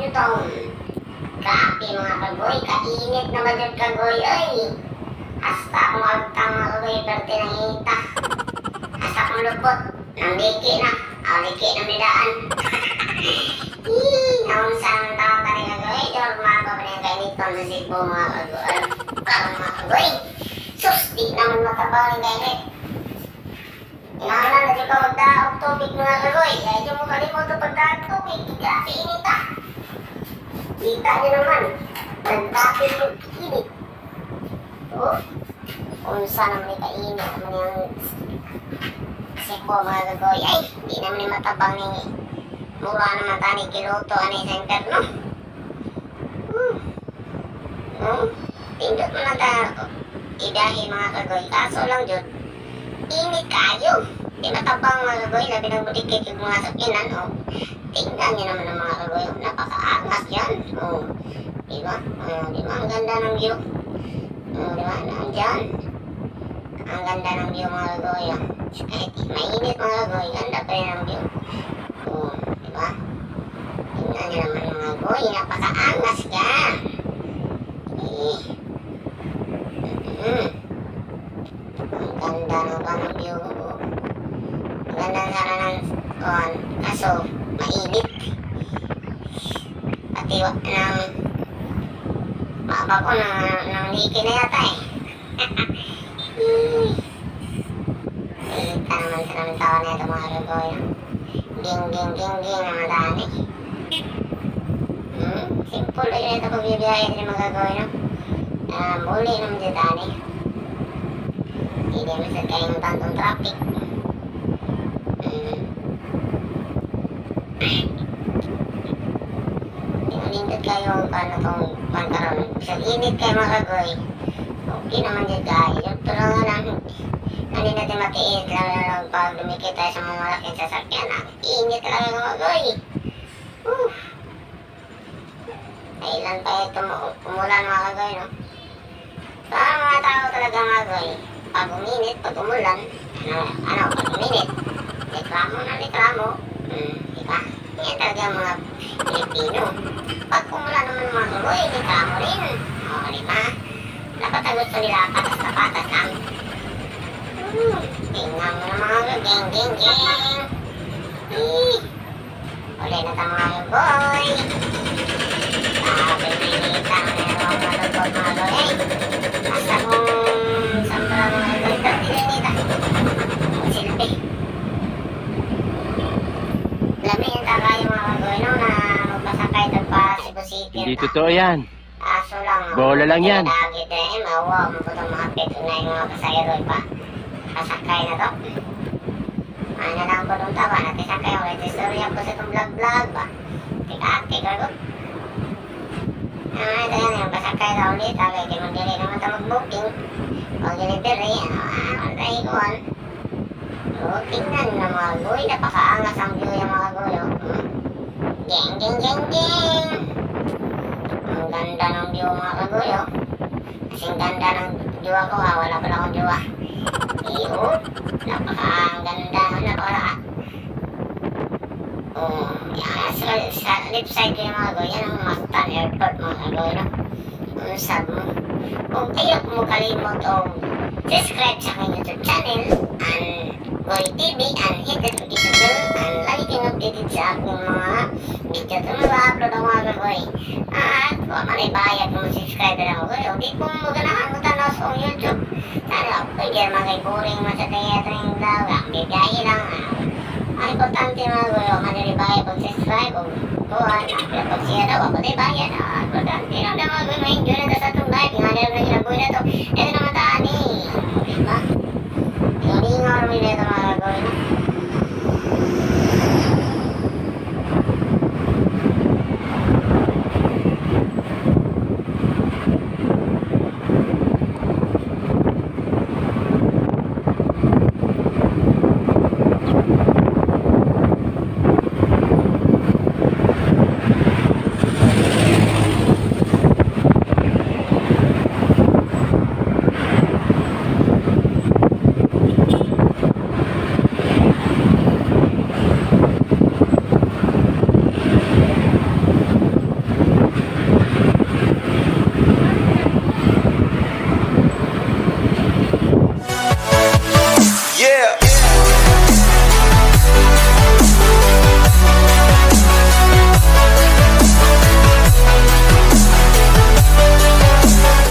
nyo taon. Grabe mga kagoy, kainit na ba dyan kagoy? Ay, hasta akong agtang mga kagoy, perte ng hita. Hasta akong lupot, ng liki na. Aw, liki na may daan. Ih, naunsan ang tao ka rin kagoy. Diyar mako pa rin diba, kainit pa sa sipo mga kagoy. Parang mga kagoy. Sus, di naman matabaw ng kainit. Inahanan na dyan ka magdaog tubig mga kagoy. Kaya dyan mo kalimot ang pagdaog tubig. Kasi init Kita niyo naman. Nagtapil yung init. Oh. Kung saan naman ikainit naman yung sipo mga kagoy. Ay, di naman yung matabang ni mura naman tani kiloto ano isang terno. Hmm. Hmm. Pindot mo na tayo. Idahin mga kagoy. Kaso lang yun. Init kayo. Di matabang mga kagoy. Labi ng butikik yung mga sakinan. Oh. Tingnan niyo naman ang mga kagoy. Oh. Di ba? Oh, di ba? Ang ganda ng view. Oh, di ba? Nandyan. Ang ganda ng view mga kagoy. Oh. Kahit mainit mga kagoy. Ganda pa rin ang view. Oh, di ba? Tingnan niyo naman mga kagoy. Napakaangas ka. Eh. Mm. Ang ganda ng kanong view. Ang ganda sana ng kuhan. Kaso, mainit. Pati ng baba ko ng, ng liki na yata eh. Ka naman sa namin tawa na ito mga kagoy. Ging, ging, ging, ging na madami. Hmm, simple lang ito pag bibiyahe din mga kagoy. No? Ah, muli naman dito tani. Hindi sa kayong tantong traffic. Hmm. Inindot kayo paano tong pantaron. Sa init kayo mga kagoy. Okay naman dyan tayo. Lang nga lang. Hindi natin matiis lalo lang pag dumikit tayo sa mga malaking sasakyan. Ah. Init talaga mga kagoy. Whew. Kailan pa ito mu- umulan mga kagoy, no? Parang mga tao talaga mga kagoy. Pag uminit, pag umulan, ano, ano pag uminit, reklamo na reklamo. Hmm, di ba? Yan talaga mga Pilipino. Pag umulan naman mga kagoy, reklamo rin. O, di ba? Dapat ang gusto nila, patas na patas lang. Hmm, tingnan mo na mga kagoy, geng, geng, geng. Eh, uli na tayo mga kagoy. Sabi na inita na lupot mga kagoy. Basta kung sambra mga kagoy, dati na inita. Silbi. Lami yung tagay mga kagoy no, na magpasakay doon pa Cebu City. Hindi totoo yan. Aso lang. Bola lang yan. Din eh, mawa mo po itong mga pito na yung mga pasayero pa. Kasakay na to. Ano lang po nung tawa, natisakay ako. Ito istorya po sa itong vlog-vlog ba. Tika-ati ka ko. Ah, ito yan, yung pasakay na ulit. Sabi, di mo dili naman ito mag-booking. Pag delivery, ano, ah, antay ko an. Oh, tingnan na mga goy, napakaangas ang view yung mga. Oh. Hmm. Geng, geng, geng, geng. Ganda ng view mga kagoy, oh. Kasing ganda ng jowa ko, ha. Wala pala akong jowa. Iyo. Napaka, ang ganda. Napaka, oh, yan. Sa, sa left side yung mga kagoy, yan ang Mactan Airport mga kagoy, no? Kung sab mo. Kung kayo mo kalimot o subscribe sa aking YouTube channel and Goy TV and hit the notification bell and lagi kayong updated sa aking mga video ito mga upload ang mga kagoy. At mga kanibayan kung subscriber ako kayo. Di po maganahan mo tanaw sa YouTube. Sana ako kay Germa kay Puring masatay at rin daw. Ang bigayin lang. Ah. Ang importante mga gulo, maniribayan pag-subscribe o oh. kuhan. Ah, pero pag siya daw, ako di bayan. Ah. Ang importante lang daw mga gulo, ma-enjoy na sa itong live. Yung hanap na ginabuhay na to. Ito naman taan eh. Diba? Hindi nga rin na ito mga gulo.